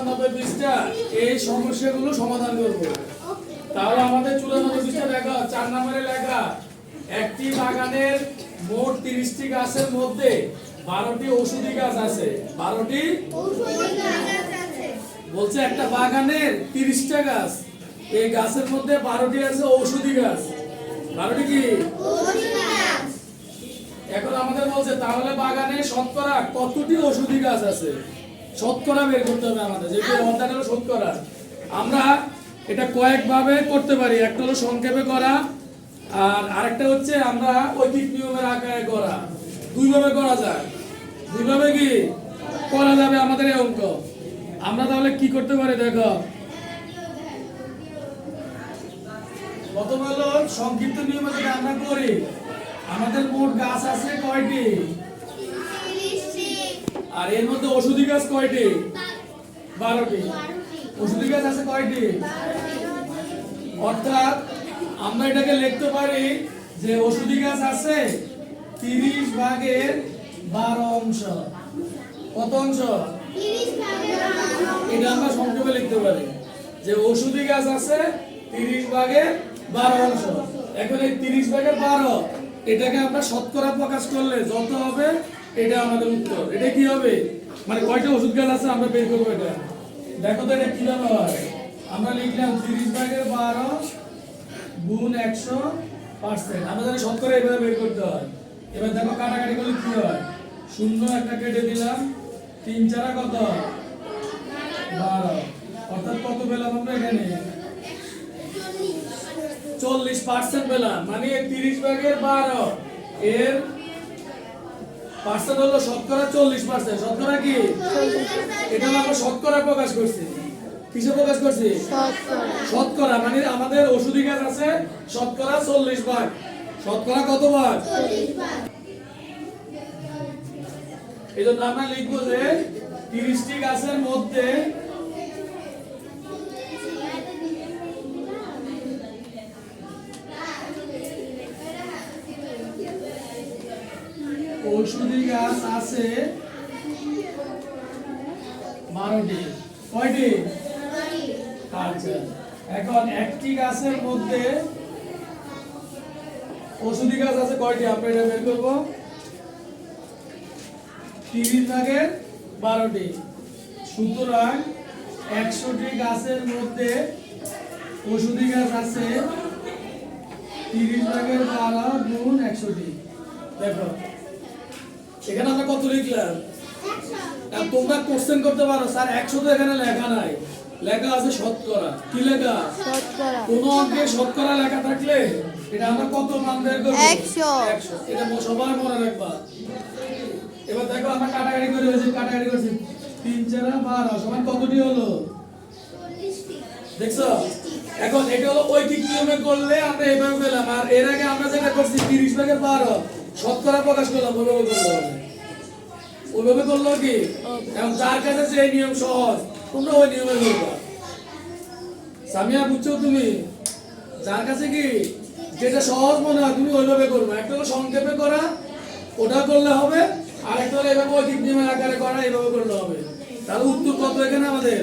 চুরানব্বই পৃষ্ঠা, এই সমস্যাগুলো সমাধান করব। তাহলে আমাদের লেখা, চার নম্বরে লেখা, একটি বাগানের মোট তিরিশটি গাছের মধ্যে বারোটি ঔষধি গাছ আছে। বারোটি? বলছে একটা বাগানের তিরিশটা গাছ, এই গাছের মধ্যে বারোটি আছে ঔষধি গাছ। বারোটি কি? এখন আমাদের বলছে, তাহলে বাগানে শতকরা কতটি ওষুধি গাছ আছে? শতকরা বের করতে হবে আমাদের, যেহেতু অধ্যায়টা হলো শতকরা। আমরা এটা কয়েকভাবে করতে পারি, একটা হলো সংক্ষেপে করা, আর আরেকটা হচ্ছে আমরা ঐকিক নিয়মের আকারে করা দুইভাবে করা যায়। দুইভাবে কি? করা যাবে আমাদের এই অঙ্ক। আমরা তাহলে কি করতে পারি দেখো? প্রথম হলো সংক্ষিপ্ত নিয়মে যদি আমরা করি, আমাদের মোট গাছ আছে কয়টি? আর এর মধ্যে ওষুধি গাছ কয়টি? বারোটি। ওষুধি গাছ আছে কয়টি? অর্থাৎ আমরা এটাকে লিখতে পারি যে ওষুধি গাছ আছে তিরিশ ভাগের বারো অংশ। কত অংশ? এটা আমরা সংক্ষেপে লিখতে পারি যে ওষুধি গাছ আছে তিরিশ ভাগের বারো অংশ। এখন এই তিরিশ ভাগের বারো, এটাকে আমরা শতকরা প্রকাশ করলে যত হবে? এটা আমাদের উত্তর। এটা কি হবে? মানে কয়টা ওষুধ গাছ আছে? আমরা বের করব এটা। দেখো তো এটা কীভাবে হয় আমরা লিখলাম তিরিশ ভাগের বারো গুণ একশো পার্সেন্ট। আমরা জানি এভাবে বের করতে হয়। এবার দেখো কাটাকাটি করলে কি হয়? শূন্য একটা কেটে দিলাম। তিন চারা কত? বারো। অর্থাৎ কত পেলাম আমরা এখানে? চল্লিশ পার্সেন্ট পেলাম। মানে তিরিশ ভাগের বারো। এর পার্সেন্ট হলো শতকরা চল্লিশ পার্সেন্ট। শতকরা কি? এটা আমরা শতকরা প্রকাশ করছি। কিসে প্রকাশ করছি? শতকরা মানে আমাদের ওষুধি গাছ আছে, শতকরা চল্লিশ ভাগ শতকরা কত ভাগ এই জন্য আমরা লিখব যে তিরিশটি গাছের মধ্যে ঔষধি গাছ আছে বারোটি কয়টি আচ্ছা এখন একটি গাছের মধ্যে ওষুধি গাছ আছে কয়টি? আমরা এটা বের করব। তিরিশ ভাগের বারোটি। সুতরাং একশোটি গাছের মধ্যে ওষুধি গাছ আছে তিরিশ ভাগের বারো গুণ একশোটি। দেখো এখানে আমরা কত লিখলাম? আর তোমরা কোশ্চেন করতে পারো স্যার একশো তো এখানে লেখা নাই। লেখা আছে শতকরা। কি লেখা? কোন অঙ্কে শতকরা লেখা থাকলে এটা আমরা কত মান বের করব? একশো। একশো। এটা ম- সবাই মনে রাখবা এবার দেখো আমরা কাটাকাটি করে হয়েছে কাটাকাটি করছি। তিন চারা বারো সমান কতটি হলো? দেখছ? এখন এটা হলো ঐকিক নিয়মে করলে আমরা এইভাবে পেলাম। আর এর আগে আমরা যেটা করছি তিরিশ ভাগের বারো। শতকরা প্রকাশ করলাম ওইভাবে করলে হবে ওইভাবে করল কি? এখন যার কাছে যে নিয়ম সহজ তোমরা ওই নিয়মে করবা। সামিয়া বুঝছ তুমি? যার কাছে কি? যেটা সহজ মনে হয়, তুমি ওইভাবে করবে একটা হলো সংক্ষেপে করা, ওটা করলে হবে, আর একটা হলো এভাবে ঐকিক নিয়মের আকারে করা এইভাবে করলে হবে। তাহলে উত্তর কত এখানে আমাদের?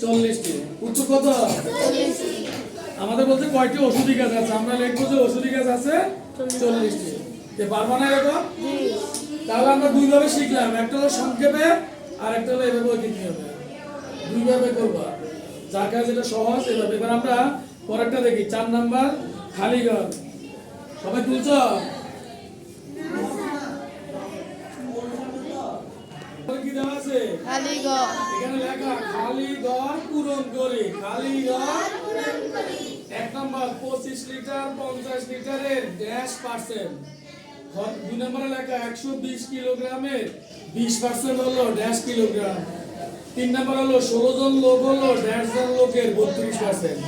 চল্লিশটি। উত্তর কত? আমাদের বলতে কয়টি ওষুধি গাছ আছে? আমরা লিখব যে ওষুধি গাছ আছে চল্লিশটি। যে পারব না এরকম? তাহলে আমরা দুইভাবে শিখলাম। একটা হলো সংক্ষেপে, আর একটা হলো এভাবে ঐকিক নিয়মে দুইভাবে করবা। যার কাছে যেটা সহজ, এভাবে। এবার আমরা পরেরটা দেখি। চার নাম্বার। খালি ঘর সবাই তুলছ? কি দেওয়া এখানে লেখা খালি ঘর পূরণ করে খালি ঘর এক নম্বর পঁচিশ লিটার পঞ্চাশ লিটারের ড্যাশ পার্সেন্ট দুই নম্বরে লেখা একশো বিশ কিলোগ্রামের বিশ পার্সেন্ট হলো ড্যাশ কিলোগ্রাম তিন নম্বর হলো ষোলো জন লোক হলো ড্যাশ জন লোকের বত্রিশ পার্সেন্ট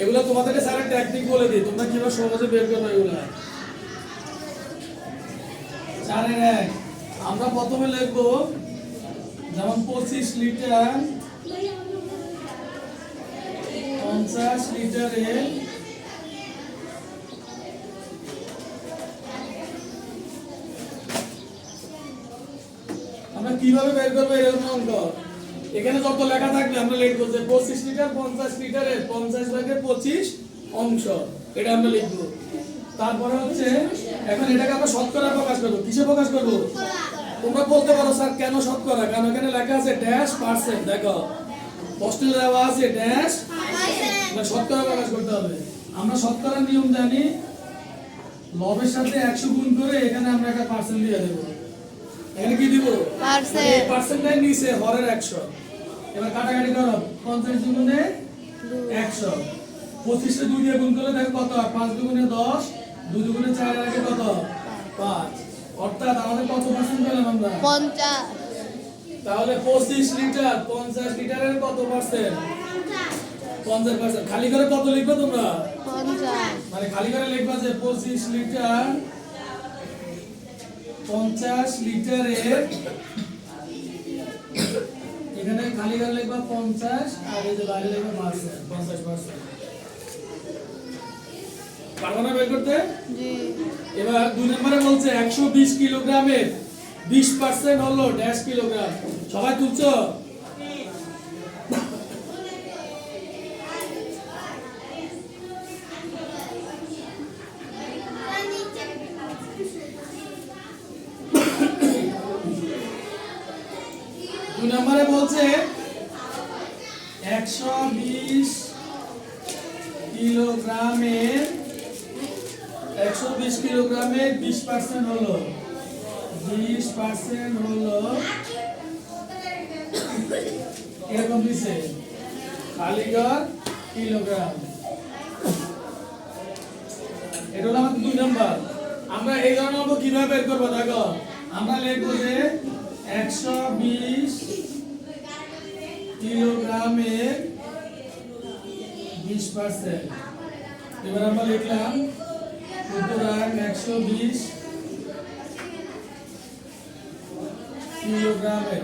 এগুলো তোমাদেরকে স্যার টেকনিক বলে দিই, তোমরা কীভাবে সহজে বের করবে এগুলো? চারের এক, আমরা প্রথমে লিখব যেমন পঁচিশ লিটার পঞ্চাশ লিটারে আমরা কীভাবে বের করব এরকম অঙ্ক? এখানে যত লেখা থাকবে আমরা লিখব যে পঁচিশ লিটার পঞ্চাশ লিটারের পঞ্চাশ ভাগের পঁচিশ অংশ। এটা আমরা লিখব। তারপরে হচ্ছে এখন এটাকে আমরা শতকরা প্রকাশ করব। কিসে প্রকাশ করব? তোমরা বলতে পারো স্যার কেন শতকরা? কারণ এখানে লেখা আছে ড্যাশ পার্সেন্ট দেখো। হোস্টেলে দেওয়া আছে ড্যাশ মানে শতকরা প্রকাশ করতে হবে। আমরা শতকরার নিয়ম জানি লবের সাথে একশো গুণ করে এখানে আমরা একটা পার্সেন্ট দিয়ে দেবো। এখানে কি দিব? পার্সেন্টের নিচে হরের একশো। এবার কাটাকাটি করো। পঞ্চাশ দুগুণে একশো। পঁচিশে দুই দিয়ে গুণ করলে দেখো কত? পাঁচ দুগুণে দশ দুই দুগুণে চার আগে কত? পাঁচ। অর্থাৎ আমাদের কত পার্সেন্ট পেলাম আমরা? পঞ্চাশ। তাহলে পঁচিশ লিটার পঞ্চাশ লিটারের কত পার্সেন্ট পঞ্চাশ পার্সেন্ট খালি করে কত লিখবে তোমরা? মানে খালি করে লিখবা যে পঁচিশ লিটার পঞ্চাশ লিটারের এখানে খালি করে লিখবা পঞ্চাশ আর এই যে বাইরে লিখবা পার্সেন্ট পঞ্চাশ পার্সেন্ট পারব না বের করতে? এবার দুই নম্বরে বলছে একশো বিশ কিলোগ্রামের বিশ পার্সেন্ট হলো ড্যাশ কিলোগ্রাম। সবাই তুলছো? দুই নম্বরে বলছে, একশো বিশ কিলোগ্রামের, একশো বিশ কিলোগ্রামের বিশ পার্সেন্ট হলো, বিশ পার্সেন্ট হলো, এরকম দিছে খালিগড় কিলোগ্রাম। এটা হলো আমাদের দুই নম্বর। আমরা এই ধরনের অঙ্ক কীভাবে বের করব দেখো? আমরা লিখব যে একশো বিশ কিলোগ্রামের বিশ পার্সেন্ট এবার আমরা লিখলাম সুতরাং একশো বিশ কিলোগ্রামের।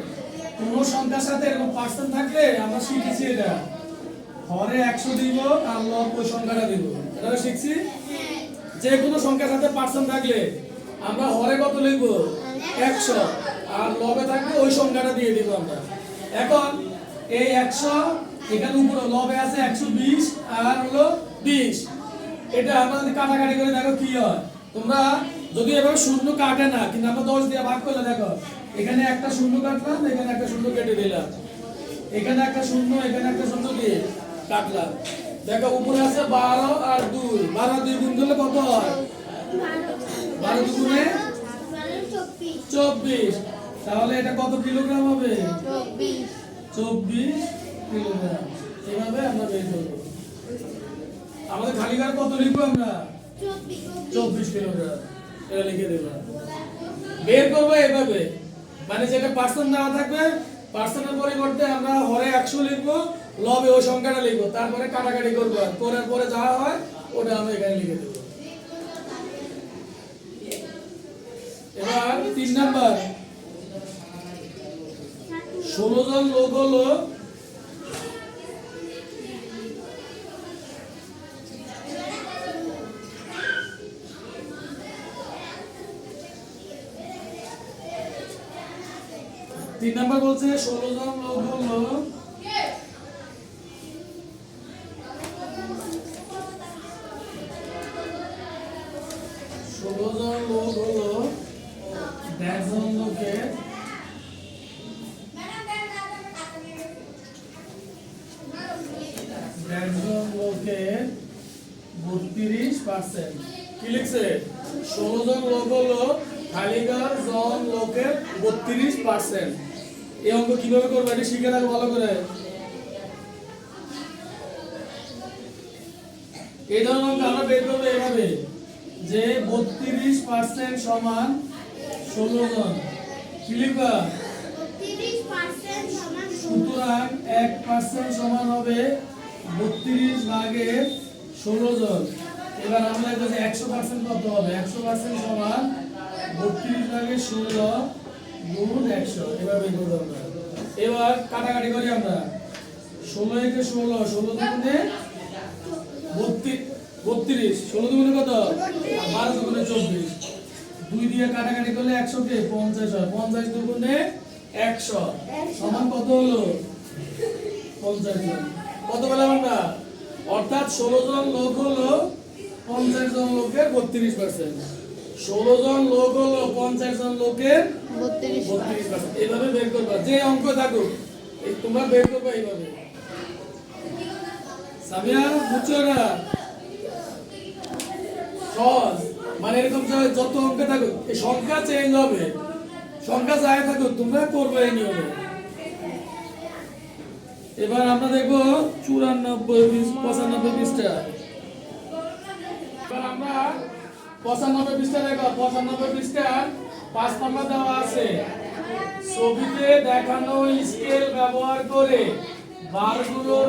কোন সংখ্যার সাথে এরকম পার্সেন্ট থাকলে আমরা শিখেছি এটা। হরে একশো দিব, আর লব ওই সংখ্যাটা দিব। এটা শিখছি? যে কোনো সংখ্যার সাথে পার্সেন্ট থাকলে আমরা হরে কত লিখব? একশো। আর লবে থাকবে ওই সংখ্যাটা দিয়ে দিব আমরা। এখন এই একশো এখানে উপরে লবে আছে একশো বিশ আর হলো বিশ। এটা আমরা যদি কাটাকাটি করে দেখো কি হয়? তোমরা যদি এভাবে শূন্য কাটে না কিন্তু আমরা দশ দিয়ে ভাগ করলে দেখো এখানে একটা শূন্য কাটলাম এখানে একটা শূন্য কেটে দিলাম। এখানে একটা শূন্য এখানে একটা শূন্য দিয়ে কাটলাম। দেখো উপরে আছে বারো আর দুই। বারো দুই গুণ করলে কত হয়? বারো দুগুণে চব্বিশ। তাহলে এটা কত কিলোগ্রাম হবে? চব্বিশ। চব্বিশ কিলোগ্রাম। এভাবে আমরা বের করব। আমাদের খালি কত লিখব আমরা? চব্বিশ কিলোগ্রাম। এটা লিখে দেবো। বের করব এভাবে। মানে যেটা পার্সেন্ট দেওয়া থাকবে পার্সেন্টের পরিবর্তে আমরা হরে একশো লিখব, লবে ওই সংখ্যাটা লিখব। তারপরে কাটাকাটি করব। আর করার পরে যা হয়, ওটা আমরা এখানে লিখে দেবো। এবার তিন নাম্বার। ষোলো জন লোক হলো। তিন নাম্বার বলছে ষোলো জন লোক হলো ষোলো জন লোক হলো দেড় জন লোকের দেড়জন লোকের বত্রিশ পার্সেন্ট কি লিখছে? ষোলো জন লোক হলো খালিগার জন লোকের বত্রিশ পার্সেন্ট এই অঙ্ক কীভাবে করবে? এটা শিখে রাখো ভালো করে। এই ধরনের অঙ্ক আমরা বের করব এভাবে। যে বত্রিশ পার্সেন্ট সমান ষোলো জন। কি লিখবা? সুতরাং এক পার্সেন্ট সমান হবে বত্রিশ ভাগে ষোলো জন। এবার আমরা যদি একশো পার্সেন্ট কত হবে। একশো পার্সেন্ট সমান বত্রিশ ভাগে ষোলো গুণ একশো। এভাবে করব আমরা। এবার কাটাকাটি করি আমরা। ষোলো একে ষোলো। ষোলো দুগুণে বত্রিশ বত্রিশ। ষোলো দুগুণে কত? বারো দুগুণে চব্বিশ। দুই দিয়ে কাটাকাটি করলে একশো কে? পঞ্চাশ হয়। পঞ্চাশ দুগুণে একশো। সমান কত হলো? পঞ্চাশ কত পেলাম আমরা? অর্থাৎ ষোলো জন লোক হলো পঞ্চাশ জন লোকের বত্রিশ পার্সেন্ট ষোলো জন লোক হলো পঞ্চাশ জন লোকের বত্রিশ পার্সেন্ট এভাবে বের করবা। যে অঙ্ক থাকুক এই তোমরা বের করবা এইভাবে। সামিয়া বুঝছ না? সহজ। মানে এরকম যত অঙ্ক থাকুক এই সংখ্যা চেঞ্জ হবে। সংখ্যা যাই থাকুক তোমরা করবে এই নিয়মে। এবার আমরা দেখব চুরানব্বই পৃষ্ঠা, পঁচানব্বই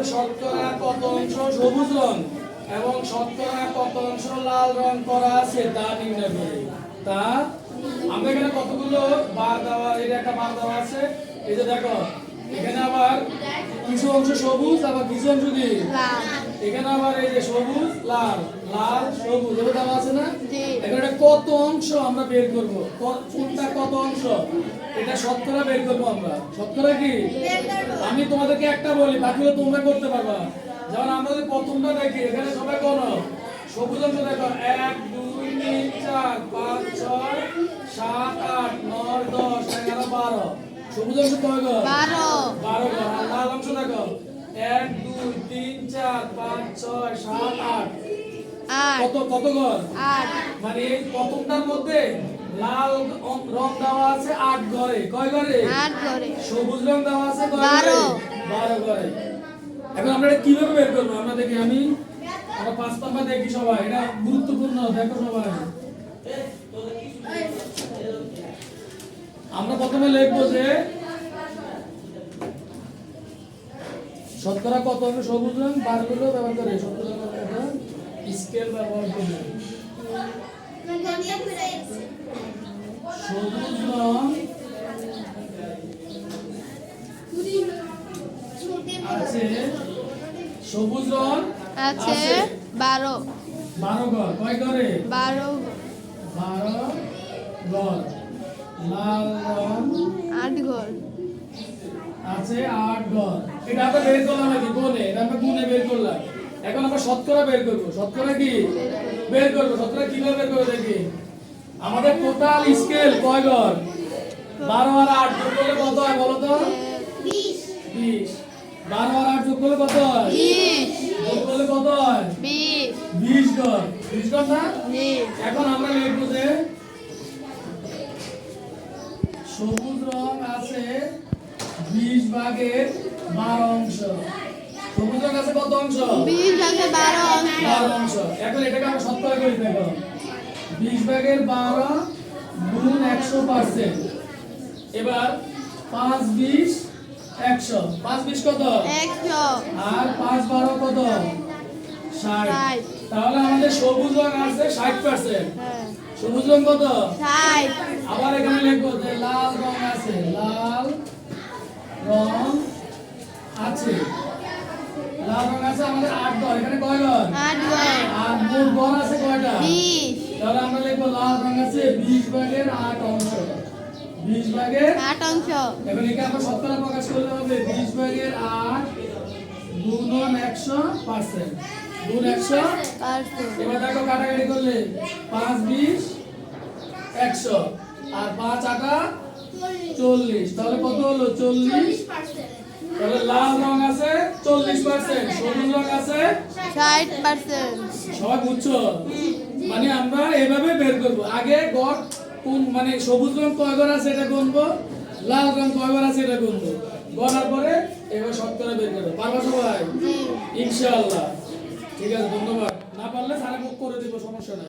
শতকরা কত অংশ সবুজ রং এবং কত অংশ লাল করা আছে তা তা আমরা এখানে কতগুলো বার দেওয়া এটা একটা বার দেওয়া আছে। এই যে দেখো এখানে আবার কিছু অংশ সবুজ আবার কিছু অংশ কি? এখানে আবার এই যে সবুজ লাল লাল সবুজ এগুলো দেওয়া আছে না? এখন এটা কত অংশ আমরা বের করব? কোনটা কত অংশ? এটা শতকরা বের করব আমরা। শতকরা কি? আমি তোমাদেরকে একটা বলি বাকিগুলো তোমরা করতে পারবা। যেমন আমরা যদি প্রথমটা দেখি এখানে সবাই কোন? সবুজ অংশ দেখো। এক দুই তিন চার পাঁচ ছয় সাত আট নয় দশ এগারো বারো। সবুজ অংশ কয় গো? বারো। বারো ঘর আর লাল অংশ দেখো। এক দুই তিন চার পাঁচ ছয় সাত আট। কত কত ঘর? আট। মানে এই প্রথমটার মধ্যে লাল রং দেওয়া আছে আট ঘরে। কয় ঘরে? আট সবুজ রং দেওয়া আছে বারো। ঘরে? বারো ঘরে। এখন আমরা এটা কীভাবে বের করব? আমরা দেখি আমি আমরা পাঁচ নাম্বার দেখি সবাই। এটা গুরুত্বপূর্ণ দেখো সবাই। আমরা প্রথমে লিখব যে শতকরা কত হবে? সবুজ রং বারগুলো ব্যবহার করে। শতকরা কত স্কেল ব্যবহার করে। সবুজ রং আছে। সবুজ রং আছে। বারো। বারো ঘর। কয় ঘরে? বারো। বারো ঘর। লাল রং আট ঘর। আছে আট ঘর। এটা আমরা বের করলাম নাকি? কোনে? এটা আমরা গুনে বের করলাম? এখন আমরা শতকরা বের করব। শতকরা কি? বের করব। শতকরা কীভাবে বের করব দেখি? আমাদের টোটাল স্কেল কয় ঘর? বারো আর আট যোগ করলে কত হয় বলো তো? বিশ। বারো আর আট যোগ করলে কত হয়? যোগ করলে কত হয়? বিশ। বিশ ঘর। বিশ ঘর না? এখন আমরা লিখব যে সবুজ রং আছে বিশ ভাগের বারো অংশ। সবুজ রং আছে কত অংশ? বিশ বারো অংশ। বারো অংশ। এখন এটাকে আমরা শতকরা করে দেখো বিশ ভাগের বারো গুণ একশো পার্সেন্ট। এবার পাঁচ বিশ একশো। পাঁচ বিশ কত? একশো। আর পাঁচ বারো কত? ষাট। ষাট। তাহলে আমাদের সবুজ রং আছে ষাট পার্সেন্ট। হ্যাঁ। সবুজ রং কত? আবার এখানে লিখব যে লাল রং আছে লাল রং আছে। লাল রং আছে আমাদের আট ঘর এখানে কয় ঘর আর মোট ঘর আছে কয়টা? তাহলে আমরা লিখব লাল রং আছে বিশ ভাগের আট অংশ। বিশ ভাগের আট অংশ। এবার একে আমরা শতকরা প্রকাশ করলে হবে বিশ ভাগের আট গুণন একশো পার্সেন্ট। গুণ একশো। এবার দেখো কাটাকাটি করলে পাঁচ বিশ একশো। আর পাঁচ আটা চল্লিশ। তাহলে কত হলো? চল্লিশ। তাহলে লাল রং আছে চল্লিশ পার্সেন্ট সবুজ রং আছে ষাট পার্সেন্ট সবাই বুঝছ? মানে আমরা এভাবে বের করব। আগে গড় কোন মানে সবুজ রং কয় ঘর আছে এটা গুনবো? লাল রং কয় ঘর আছে এটা গুনবো? গড়ার পরে এবার শতকরা বের করব। পারবা সবাই? ইনশাআল্লাহ। ঠিক আছে ধন্যবাদ। না পারলে সারা বুক করে দিব সমস্যা নাই।